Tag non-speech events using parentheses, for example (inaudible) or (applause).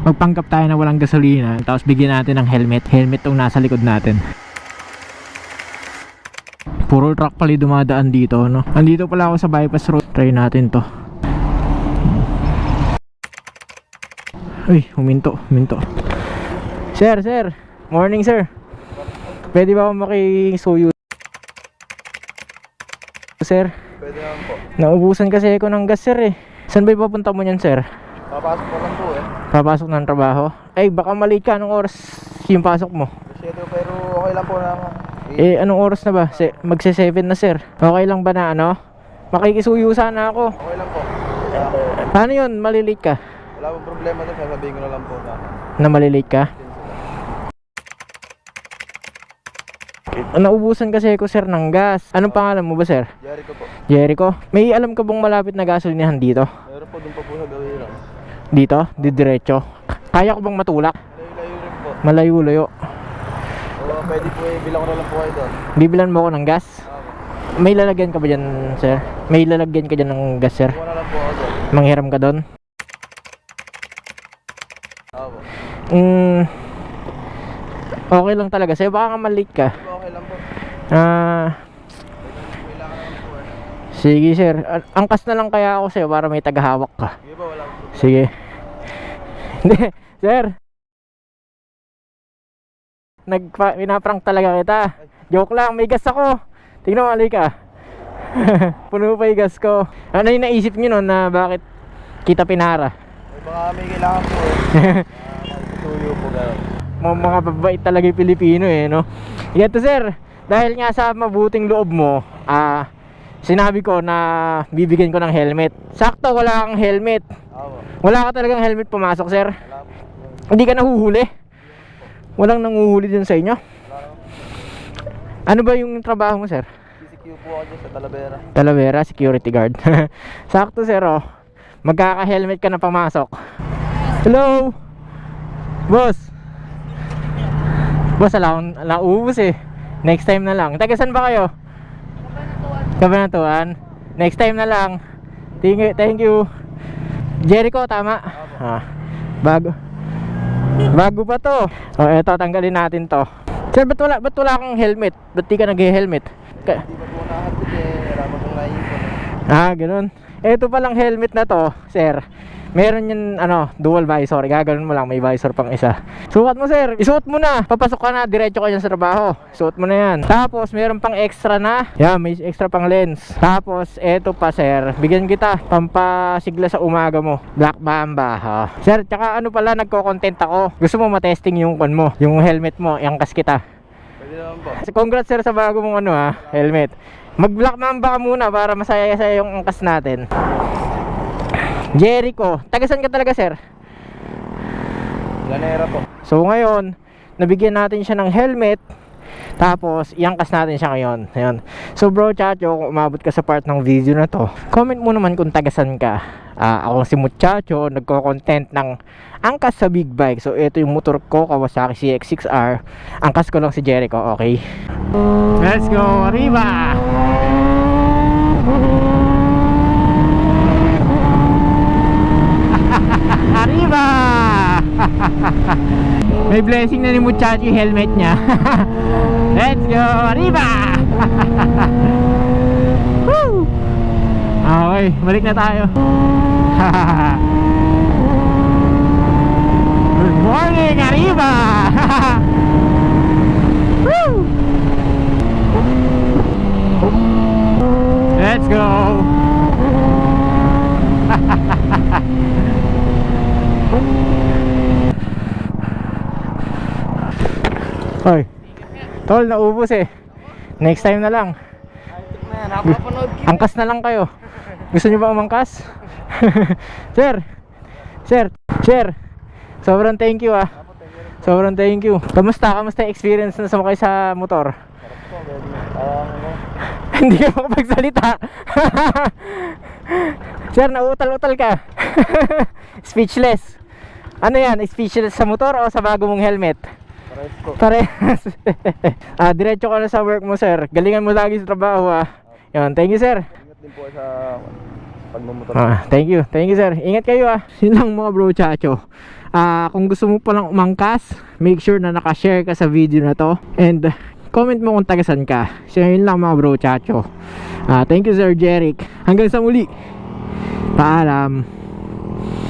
Magpanggap tayo na walang gasolina, tapos bigyan natin ng helmet. Helmet tong nasa likod natin. Puro truck pala dumadaan dito, no? Andito pala ako sa bypass road. Try natin to. Uy, huminto, huminto. Sir, sir. Morning, sir. Pwede ba ako makisuyo? Sir, Pwede naman po. naubusan kasi ako ng gas, sir eh. Saan ba ipapunta mo niyan, sir? Papasok ko lang po. Papasok ng trabaho? Ay, baka mali ka. Anong oras yung pasok mo? Ito pero okay lang po na Eh, anong oras na ba? Se magse 7 na, sir. Okay lang ba na ano? Makikisuyo sana ako. Okay lang po. Wala, Paano yun? Malilate ka? wala pong problema doon. Sasabihin ko na lang po na Na malilate ka? Naubusan kasi ako, sir, ng gas. Anong pangalan mo ba, sir? Jericho po. Jericho? May alam ka bang malapit na gasolinahan dito? Meron po doon pa po sa gawin lang. Dito? Didiretso? Kaya ko bang matulak? Layo-layo rin po. Malayo-layo. O pwede po eh. Bilang ko na lang po kayo doon. Bibilan mo ako ng gas? May lalagyan ka ba dyan, sir? May lalagyan ka dyan ng gas, sir? Kuha na lang po ako doon. Manghiram ka doon? Ako. Mm, okay lang talaga. Sa'yo baka nga malate ka. Okay lang po. Ah, Kailangan naman po eh. sige sir. An- Angkas na lang kaya ako sa'yo para may tagahawak ka. Sige ba wala po. Sige. Hindi, sir. Nagpa, pinaprank talaga kita. Joke lang, may gas ako. Tingnan mo, ka. (laughs) Puno pa yung gas ko. Ano yung naisip nyo nun na bakit kita pinara? May baka may kailangan po eh. (laughs) Tuyo po gano'n. mga, mga babait talaga yung Pilipino eh, no? Ito sir, dahil nga sa mabuting loob mo, ah, sinabi ko na bibigyan ko ng helmet. Sakto, wala kang helmet. Wala ka talagang helmet pumasok, sir. Hindi ka nahuhuli. Walang nanguhuli din sa inyo. Ano ba yung trabaho mo, sir? CCQ po ako sa Talavera. Talavera, security guard. (laughs) Sakto, sir, oh. Magkaka-helmet ka na pumasok. Hello? Boss? Boss, ala akong ala ubus eh. Next time na lang. Taga saan ba kayo? Kabanatuan. Next time na lang. Thank you. Thank you. Jericho, tama? Ah, bago. Bago pa to. O, eto, tanggalin natin to. Sir, ba't wala, ba't wala kang helmet? Ba't di ka? Ka- pa po nakatid eh. Eh. Ah, ganun. Ito palang helmet na to, sir. Meron yan, ano, dual visor. Gaganon mo lang, may visor pang isa. Sukat mo, sir. Isuot mo na. Papasok ka na, diretso ka dyan sa trabaho. Suot mo na yan. Tapos, meron pang extra na. Yan, may extra pang lens. Tapos, eto pa, sir. Bigyan kita. Pampasigla sa umaga mo. Black Mamba, ha. Sir, tsaka ano pala, nagko-content ako. Gusto mo matesting yung kon mo, yung helmet mo, iangkas kita. Pwede naman po. Congrats sir sa bago mong ano ha, helmet. Mag Black Mamba ka muna para masaya sa yung angkas natin. Jericho, taga saan ka talaga sir? Lanera po. So ngayon, nabigyan natin siya ng helmet. Tapos, iangkas natin siya ngayon. Ayun. So bro, Chacho, kung umabot ka sa part ng video na to, comment mo naman kung tagasan ka. Ah, ako si Muchacho, nagko-content ng angkas sa big bike. So ito yung motor ko, Kawasaki CX-6R. Angkas ko lang si Jericho, okay? Let's go, arriba! Arriba! (laughs) May blessing na ni Muchacho yung helmet niya. (laughs) Let's go! Arriba! (laughs) Woo! Okay, balik na tayo. Good morning, Arriba! Woo! Let's go! Hoy. Tol, naubos eh. Next time na lang. Angkas na lang kayo. Gusto niyo ba umangkas? (laughs) sir. Sir. Sir. Sobrang thank you ah. Sobrang thank you. Kamusta? Kamusta yung experience na sa motor? Um, (laughs) ano, Hindi ka makapagsalita. (laughs) Sir, nauutal-utal ka. Speechless. Ano yan? Speechless sa motor o sa bago mong helmet? Parehas (laughs) ah, diretso ka na sa work mo, sir. Galingan mo lagi sa trabaho, ah. Okay. Yun, thank you, sir. Ingat din po sa pagmumotor. Ah, thank you. Thank you, sir. Ingat kayo, ah. (laughs) Yun lang mga bro, chacho. Ah, kung gusto mo palang umangkas, make sure na nakashare ka sa video na to. And, comment mo kung tagasan ka. So, yun lang mga bro, chacho. Ah, thank you, Sir Jeric. Hanggang sa muli. Paalam.